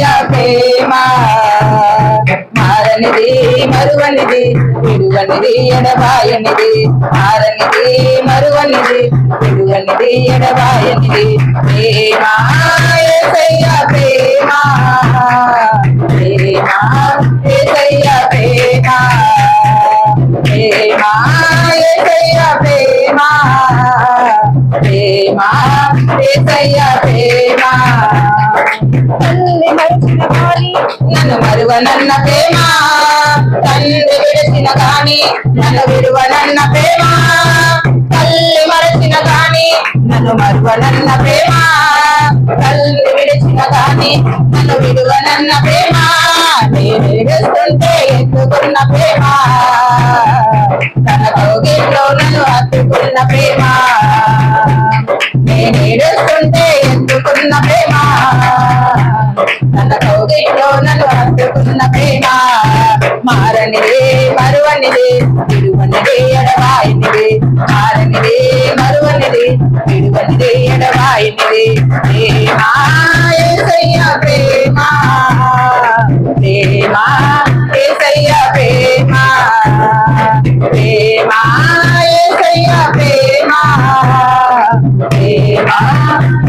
ఏసయ్య ప్రేమ మారనిది మరువనిది విడువనిది ఎడబాయనిది. మారనిది మరువనిది విడువనిది ఎడబాయనిది. ప్రేమ ఏసయ్య ప్రేమ. ప్రేమ ఏసయ్య ప్రేమ. ప్రేమ ప్రేమ. ప్రేమ ప్రేమ. నన్ను నన్న ప్రేమ. తండ్రి విడిచిన గాని నన్ను విడువనన్న ప్రేమ. తల్లి మరచిన గాని నన్ను మరువ నన్న ప్రేమ. తల్లి విడిచిన గాని నన్ను విడువనన్న ప్రేమ. నేను వెళ్తుంటే ఎత్తుకున్న ప్రేమ? తన కౌగిల్లో నన్ను హత్తుకున్న ప్రేమ. నేను నేనేడుస్తుంటే ఎత్తుకున్న ప్రేమ? తన కౌగిట్లో నన్ను హత్తుకున్న ప్రేమ మారనిదే మరువనిదే విడువనిదే ఎడవాయినిదే మారనిదే మరువనిదే విడువనిదే ఎడవాయినిదే ప్రేమ ఏసయ్య ప్రేమ. ప్రేమ ఏసయ్య ప్రేమ. ప్రేమ ఏసయ్య ప్రేమ. ప్రేమ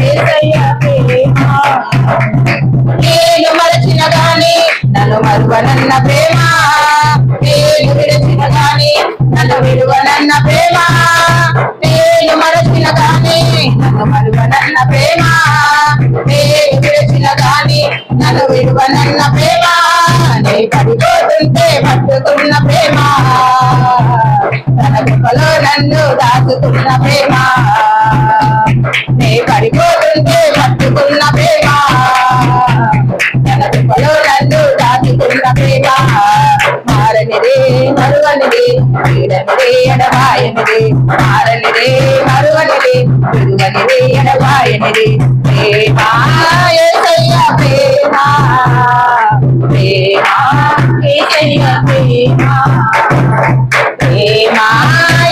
ఏసయ్య ప్రేమ. నేను నన్ను మరువనన్న ప్రేమ. నేను విడిచిన గాని నన్ను విడువనన్న ప్రేమ. నేను మరచిన గాని నన్ను మరువనన్న ప్రేమ. నేను విడిచిన గాని నన్ను విడువనన్న ప్రేమ. నే పడిపోతుంటే పట్టుకున్న ప్రేమ. తన గొప్పలో నన్ను దాచుకున్న ప్రేమ. మరువనిది వీడనిదే ఎడబాయనిది మారనిదే మరువనిది విడువనిది ఎడబాయనిది ప్రేమ ఏసయ్య ప్రేమ ప్రేమ ఏసయ్య ప్రేమ ప్రేమ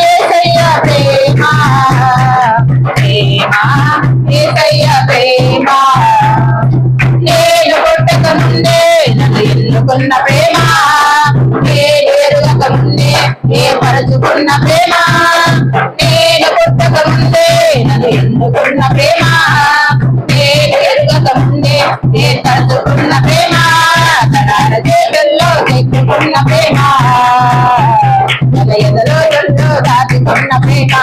ఏసయ్య ప్రేమ ప్రేమ ఏసయ్య ప్రేమ నేను పుట్టక ముందే నన్ను ఎన్నుకున్న ప్రేమ నేను ఎరుగక ముందే ప్రేమ నేను పుట్టక ముందే నన్ను ఎన్నుకున్న ప్రేమ? నేను ఎరుగక ముందే ఏ తలుచుకున్న ప్రేమ తన చేతుల్లో ఎక్కుకున్న ప్రేమ. తన ఎదలో దాచుకున్న ప్రేమ.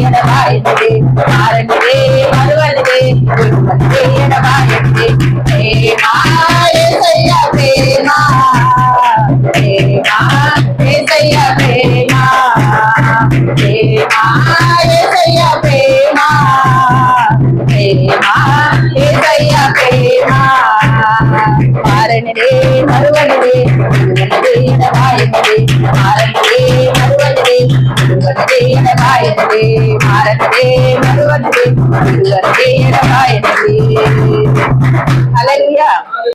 తిరుగనిది ఎడబాయనిది మారండి మరువనిది తిరుగనిది ఎడబాయనిది ప్రేమ ఏసయ్య ప్రేమ ప్రేమ ఏసయ్య ప్రేమ ప్రేమ ఏసయ్య ప్రేమ ప్రేమ ఏసయ్య ప్రేమ మారనిదే మరువనిదే తిరుగనిదే ఎడబాయనిదే మారనిదే మరువనిదే తిరుగనిదే ఎడబాయనిదే మారనిదే మరువనిదే తిరుగనిదే ఎడబాయనిదే హల్లెలూయా